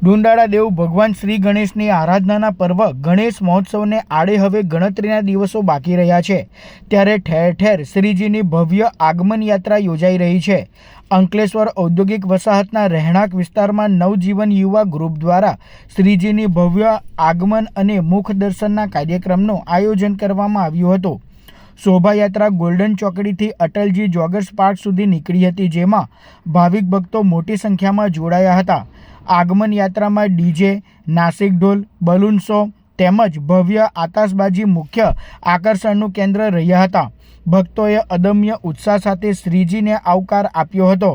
ડુંડાળા દેવ ભગવાન શ્રી ગણેશની આરાધનાના પર્વ ગણેશ મહોત્સવને આડે હવે ગણતરીના દિવસો બાકી રહ્યા છે. ત્યારે ઠેર ઠેર શ્રીજીની ભવ્ય આગમન યાત્રા યોજાઈ રહી છે. અંકલેશ્વર ઔદ્યોગિક વસાહતના રહેણાંક વિસ્તારમાં નવજીવન યુવા ગ્રુપ દ્વારા શ્રીજીની ભવ્ય આગમન અને મુખ દર્શનના કાર્યક્રમનું આયોજન કરવામાં આવ્યું હતું. શોભાયાત્રા ગોલ્ડન ચોકડીથી અટલજી જોગર્સ પાર્ક સુધી નીકળી હતી, જેમાં ભાવિક ભક્તો મોટી સંખ્યામાં જોડાયા હતા. આગમન યાત્રામાં ડીજે, નાસિક ઢોલ, બલૂન શો તેમજ ભવ્ય આતશબાજી મુખ્ય આકર્ષણનું કેન્દ્ર રહ્યા હતા. ભક્તોએ અદમ્ય ઉત્સાહ સાથે શ્રીજીને આવકાર આપ્યો હતો.